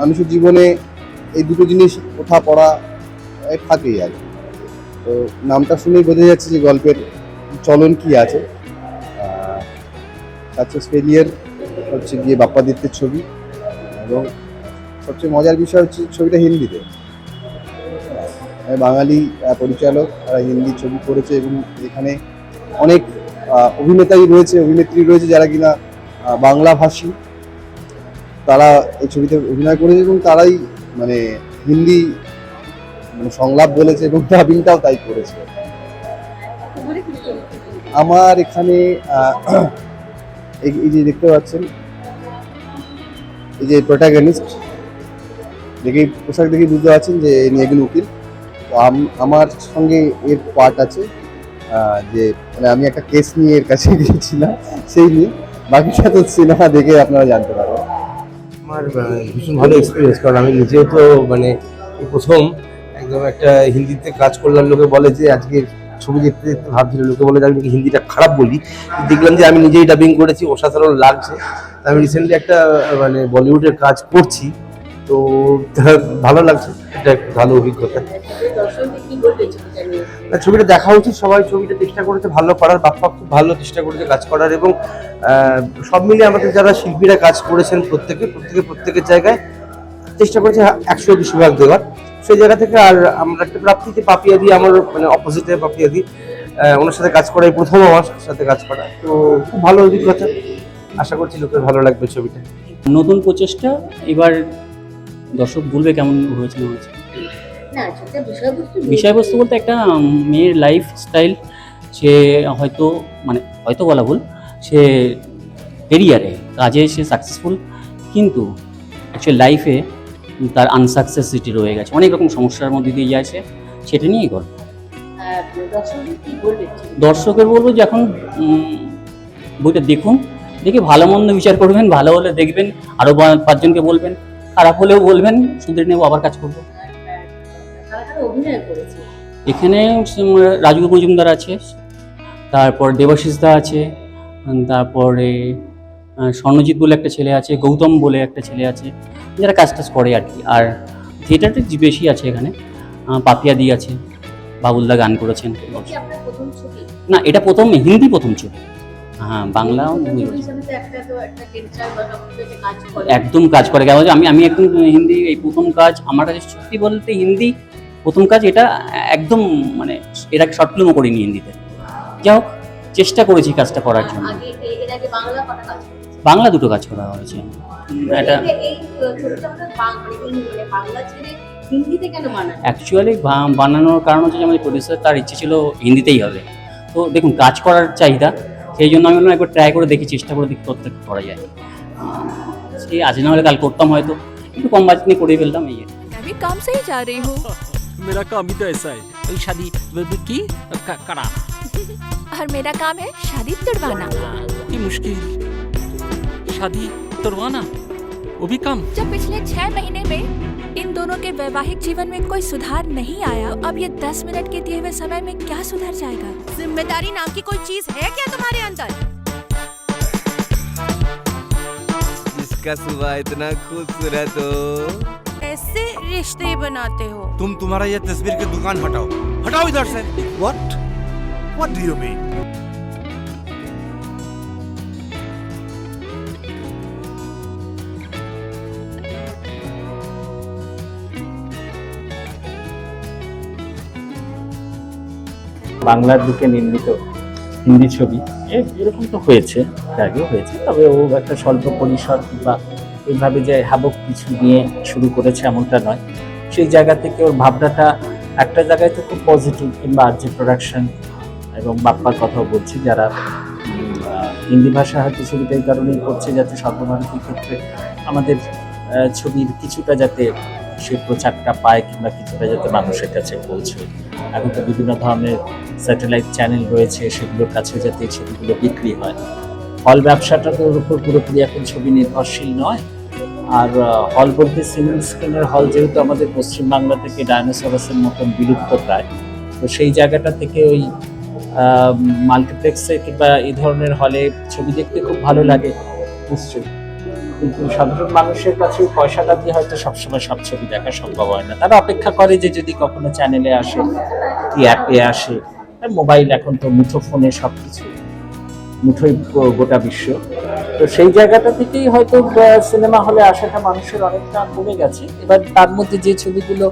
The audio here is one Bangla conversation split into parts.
মানুষের জীবনে এই দুটো জিনিস ওঠা পড়া থাকেই আর। তো নামটা শুনেই বোঝা যাচ্ছে যে গল্পের চলন কি আছে। সাকসেস ফেলিয়ার হচ্ছে গিয়ে বাপ্পাদিত্যের ছবি। এবং সবচেয়ে মজার বিষয় হচ্ছে ছবিটা হিন্দিতে। বাঙালি পরিচালক তারা হিন্দি ছবি করেছে এবং এখানে অনেক অভিনেতাই রয়েছে, অভিনেত্রী রয়েছে যারা কিনা বাংলাভাষী। তারা এই ছবিতে অভিনয় করেছে এবং তারাই মানে হিন্দি মানে সংলাপ বলেছে এবং ডাবিংটাও তাই করেছে। আমার এখানে এই যে দেখতে পাচ্ছেন, এই যে প্রোটাগনিস্ট দেখেই পোশাক দেখেই বুঝতে পারছেন যে ইনি একজন উকিল। তো আম- আমার সঙ্গে এর পার্ট আছে যে মানে আমি একটা কেস নিয়ে এর কাছে গিয়েছিলাম, সেই নিয়ে। বাকিটা তো সিনেমা দেখে আপনারা জানতে পারবেন। আমার ভীষণ ভালো এক্সপিরিয়েন্স কারণ আমি নিজেও তো মানে প্রথম একদম একটা হিন্দিতে কাজ করলাম লোকে বলে যে আজকে ছবি দেখতে দেখতে ভাবছিল লোকে বলে যে আমি হিন্দিটা খারাপ বলি। দেখলাম যে আমি নিজেই ডাবিং করেছি অসাধারণ লাগছে। আমি রিসেন্টলি একটা মানে বলিউডের কাজ করছি। তো ভালো লাগছে। এটা একটা ভালো অভিজ্ঞতা। ছবিটা দেখা উচিত। সবাই ছবিটা চেষ্টা করেছে, ভালো করার, বাপ্পা খুব ভালো চেষ্টা করেছে কাজ করার এবং সব মিলিয়ে আমাদের যারা শিল্পীরা কাজ করেছেন প্রত্যেকে প্রত্যেকে, প্রত্যেকের জায়গায় চেষ্টা করেছে একশো দুশো ভাগ দেওয়ার। সেই জায়গা থেকে আর আমরা একটা প্রাপ্তিতে পাপিয়া দিই, আমার মানে অপোজিটে পাপিয়া দিই। ওনার সাথে কাজ করাই প্রথম আমার সাথে কাজ করা। তো খুব ভালো অভিজ্ঞতা। আশা করছি লোকের ভালো লাগবে ছবিটা। নতুন প্রচেষ্টা, এবার দর্শক বলবে কেমন হয়েছে হয়েছে। বিষয়বস্তু বলতে একটা মেয়ের লাইফ স্টাইল সে হয়তো মানে হয়তো বলা ভুল সে কেরিয়ারে কাজে সে সাকসেসফুল কিন্তু অ্যাকচুয়ালি লাইফে তার আনসাকসেসিটি রয়ে গেছে। অনেক রকম সমস্যার মধ্যে দিয়ে যাচ্ছে সেটা নিয়েই গল্প। দর্শকের বলব যে এখন বইটা দেখুন দেখে ভালো মন্দ বিচার করবেন ভালো হলে দেখবেন আরও পাঁচজনকে বলবেন খারাপ হলেও বলবেন শুধরে নেব আবার কাজ করব। কারা কারা অভিনয় করেছে। এখানে রাজু মজুমদার আছে তারপর দেবাশিস দা আছে তারপরে স্বর্ণজিৎ বলে একটা ছেলে আছে গৌতম বলে একটা ছেলে আছে যারা কাজ টাজ করে আর কি। আর থিয়েটারটা বেশি আছে এখানে পাপিয়া দি আছে বাবুলদা গান করেছেন। না এটা প্রথম হিন্দি প্রথম ছবি। হ্যাঁ বাংলা একদম কাজ করে। কেমন আমি আমি একদম হিন্দি এই প্রথম কাজ আমার কাছে সত্যি বলতে হিন্দি প্রথম কাজ এটা একদম মানে এটাকে শর্ট ফিল্মও করে নিয়ে দিতে যাই হোক চেষ্টা করেছি কাজটা করার জন্য। বাংলা দুটো কাজ করা হয়েছে। এটা অ্যাকচুয়ালি বানানোর কারণ হচ্ছে আমাদের প্রডিউসার তার ইচ্ছে ছিল হিন্দিতেই হবে। তো দেখুন কাজ করার চাহিদা সেই জন্য আমি একবার ট্রাই করে দেখি চেষ্টা করে দেখি করতে করা যায়। সে আজ না হলে কাল করতাম হয়তো। একটু কম বাজনি করে ফেলতাম এই আমি কাম সেই যা রে मेरा काम ही तो ऐसा है। कोई शादी की क- करा। और मेरा काम है शादी तुड़वाना। की मुश्किल। शादी तुरवाना वो भी काम? जब पिछले छह महीने में इन दोनों के वैवाहिक जीवन में कोई सुधार नहीं आया अब ये दस मिनट के दिए हुए समय में क्या सुधर जाएगा? ज़िम्मेदारी नाम की कोई चीज़ है क्या तुम्हारे अंदर? जिसका सुबह इतना खूबसूरत हो ऐसे रिश्ते बनाते हो तुम तुम्हारा ये तस्वीर की दुकान हटाओ हटाओ इधर से what what do you mean বাংলার দিকে নির্মিত হিন্দি ছবি এ- এরকম তো হয়েছে এর আগেও হয়েছে তবে ও একটা স্বল্প পরিসর কিংবা এইভাবে যে হাবক কিছু নিয়ে শুরু করেছে এমনটা নয়। সেই জায়গা থেকে ওর ভাবনাটা একটা জায়গায় তো খুব পজিটিভ কিংবা আর যে প্রোডাকশন এবং বাপ্পার কথাও বলছি, যারা হিন্দি ভাষা হয়তো ছবিটা এই কারণেই করছে যাতে সর্বভারতীয় ক্ষেত্রে আমাদের ছবির কিছুটা যাতে সে প্রচারটা পায় কিংবা কিছুটা যাতে মানুষের কাছে পৌঁছয়। এখন তো বিভিন্ন ধরনের স্যাটেলাইট চ্যানেল রয়েছে, সেগুলোর কাছে যাতে ছবিগুলো বিক্রি হয়। হল ব্যবসাটা তো ওর উপর পুরোপুরি এখন ছবি নির্ভরশীল নয়। আর হল বলতে সিঙ্গল স্ক্রিনের হল যেহেতু আমাদের পশ্চিমবাংলা থেকে ডায়নোসরাসের মতন বিলুপ্ত প্রায়, তো সেই জায়গাটা থেকে ওই মাল্টিপ্লেক্সে কিংবা এই ধরনের হলে ছবি দেখতে খুব ভালো লাগে। নিশ্চয়ই। কিন্তু সাধারণ মানুষের কাছে পয়সাটা দিয়ে হয়তো সবসময় সব ছবি দেখা সম্ভব হয় না। তারা অপেক্ষা করে যে যদি কখনো চ্যানেলে আসে, কি অ্যাপে আসে মোবাইল এখন তো মুঠো ফোনে সব কিছু মুঠোই গোটা বিশ্ব। তো সেই জায়গাটা থেকেই হয়তো সিনেমা হলে আসাটা মানুষের অনেকটা কমে গেছে। এবার তার মধ্যে যে ছবিগুলো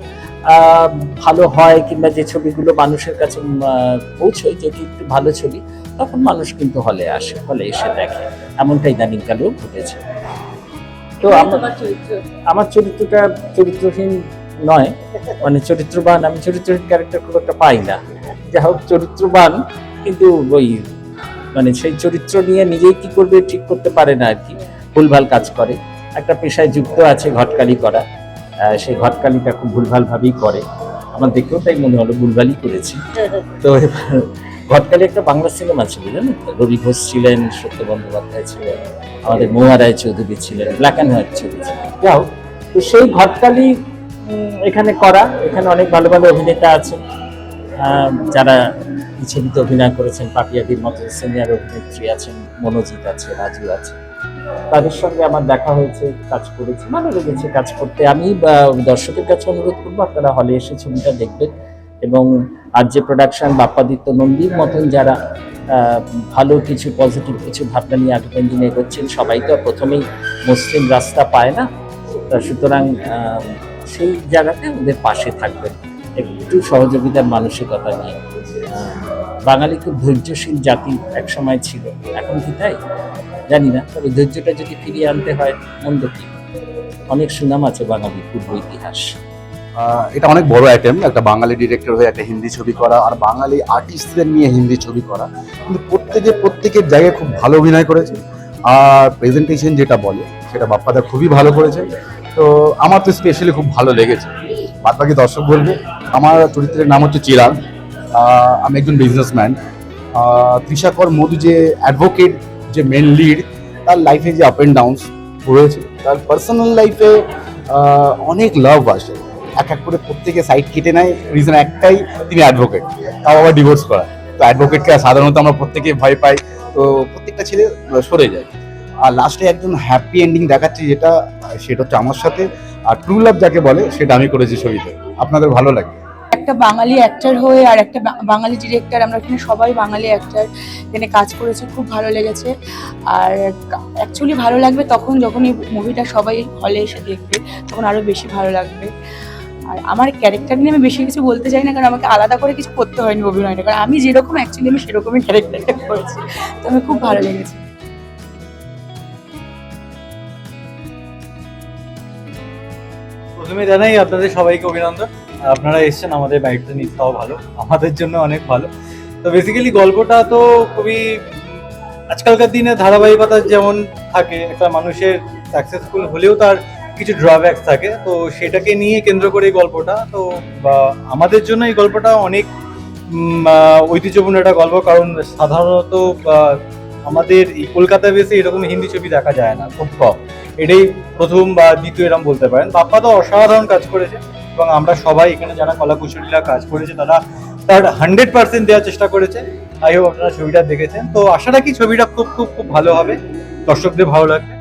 ভালো হয় কিংবা যে ছবিগুলো মানুষের কাছে পৌঁছয় যেটি একটু ভালো ছবি তখন মানুষ কিন্তু হলে আসে হলে এসে দেখে। এমনটা ইদানিংকালেও ঘটেছে। তো আমার চরিত্র? আমার চরিত্রটা চরিত্রহীন নয়। মানে চরিত্রবান আমি চরিত্রহীন ক্যারেক্টার খুব একটা পাই না। যা হোক চরিত্রবান কিন্তু ওই মানে সেই চরিত্র নিয়ে নিজেই কি করবে ঠিক করতে পারে না আর কি। ভুলভাল কাজ করে। একটা পেশায় যুক্ত আছে ঘটকালি করা। সেই ঘটকালিটা খুব ভুলভাল ভাবেই করে। আমার দেখেও তাই মনে হলো ভুলভালই করেছি। তো এবার ঘটকালি একটা বাংলা সিনেমা ছিল জানেন তো? রবি ঘোষ ছিলেন সত্য বন্দ্যোপাধ্যায় ছিলেন আমাদের মহুয়া রায় চৌধুরী ছিলেন ব্ল্যাক অ্যান্ড হোয়াইট ছবি ছিল যাও তো সেই ঘটকালি এখানে করা। এখানে অনেক ভালো ভালো অভিনেতা আছে। যারা এই ছবিতে অভিনয় করেছেন পাপিয়াদির মতো সিনিয়র অভিনেত্রী আছেন, মনোজিৎ আছে, রাজু আছে। তাদের সঙ্গে আমার দেখা হয়েছে, কাজ করেছি, ভালো লেগেছে কাজ করতে। আমি দর্শকের কাছে অনুরোধ করব, আপনারা হলে এসে ছবিটা দেখবেন। এবং আর যে প্রোডাকশন বাপ্পাদিত্য নন্দীর মতন যারা ভালো কিছু পজিটিভ কিছু ভাবনা নিয়ে আগামী দিনে এগোচ্ছেন সবাই তো প্রথমেই মসৃণ রাস্তা পায় না। সুতরাং সেই জায়গাতে ওদের পাশে থাকবেন। একটু সহযোগিতার মানসিকতা নিয়ে। বাঙালি খুব ধৈর্যশীল জাতি এক সময় ছিল। এখন কি তাই? জানি না, তবে ধৈর্যটা যদি ফিরিয়ে আনতে হয়, মন্দ কি? অনেক সুনাম আছে বাঙালি পূর্ব ইতিহাস। এটা অনেক বড় আইটেম একটা বাঙালি ডিরেক্টর হয়ে একটা হিন্দি ছবি করা আর বাঙালি আর্টিস্টদের নিয়ে হিন্দি ছবি করা। কিন্তু প্রত্যেকে, প্রত্যেকের জায়গায় খুব ভালো অভিনয় করেছে। আর প্রেজেন্টেশন যেটা বলে, সেটা বাপ্পাদা খুবই ভালো করেছে। তো আমার তো স্পেশালি খুব ভালো লেগেছে। বাদ বাকি দর্শক বলবে, আমার চরিত্রের নাম হচ্ছে চিরাগ আমি একজন বিজনেসম্যান তৃষাকর মধু যে অ্যাডভোকেট যে মেন লিড তার লাইফে যে আপ অ্যান্ড ডাউনস রয়েছে, তার পার্সোনাল লাইফে অনেক লাভ আসে। এক এক করে প্রত্যেকে সাইড কেটে নেয়। রিজন একটাই, তিনি অ্যাডভোকেট তাও আবার ডিভোর্স করা। তো অ্যাডভোকেটকে সাধারণত আমরা প্রত্যেকে ভয় পাই। তো প্রত্যেকটা ছেলে সরে যায়। আর লাস্টে একজন হ্যাপি এন্ডিং দেখাচ্ছি যেটা, সেটা হচ্ছে আমার সাথে। আর ট্রু লাভ যাকে বলে, সেটা আমি করেছি ছবিতে। আপনাদের ভালো লাগে একটা বাঙালি অ্যাক্টার হয়ে আর একটা বাঙালি ডিরেক্টর আমরা এখানে সবাই বাঙালি অ্যাক্টার এখানে কাজ করেছি, খুব ভালো লেগেছে। আর অ্যাকচুয়ালি ভালো লাগবে তখন যখন এই মুভিটা সবাই হলে এসে দেখবে, তখন আরও বেশি ভালো লাগবে। আর আমার ক্যারেক্টার নিয়ে আমি বেশি কিছু বলতে চাই না, কারণ আমাকে আলাদা করে কিছু করতে হয়নি অভিনয়টা, কারণ আমি যেরকম অ্যাকচুয়ালি আমি সেরকমই ক্যারেক্টারটা করেছি। তো আমি খুব ভালো লেগেছে। প্রথমে জানাই আপনাদের সবাইকে অভিনন্দন। আপনারা এসছেন, আমাদের বাইকটা নিতেও ভালো, আমাদের জন্য অনেক ভালো। তো বেসিক্যালি গল্পটা তো খুবই, আজকালকার দিনে ধারাবাহিকতা যেমন থাকে, একটা মানুষের সাকসেসফুল হলেও তার কিছু ড্রব্যাকস থাকে, তো সেটাকে নিয়ে কেন্দ্র করে এই গল্পটা, তো আমাদের জন্য এই গল্পটা অনেক ঐতিহ্যপূর্ণ একটা গল্প, কারণ সাধারণত আমাদের এই কলকাতা বেসে এরকম হিন্দি ছবি দেখা যায় না, খুব কম। এটাই প্রথম বা দ্বিতীয় এরকম বলতে পারেন। বাপ্পা তো অসাধারণ কাজ করেছে এবং আমরা সবাই এখানে যারা কলাকুশলীরা কাজ করেছে, তারা তার হান্ড্রেড পার্সেন্ট দেওয়ার চেষ্টা করেছে। আই হোপ আপনারা ছবিটা দেখেছেন। তো আশা রাখি ছবিটা খুব খুব খুব ভালো হবে। দর্শকদের ভালো লাগবে।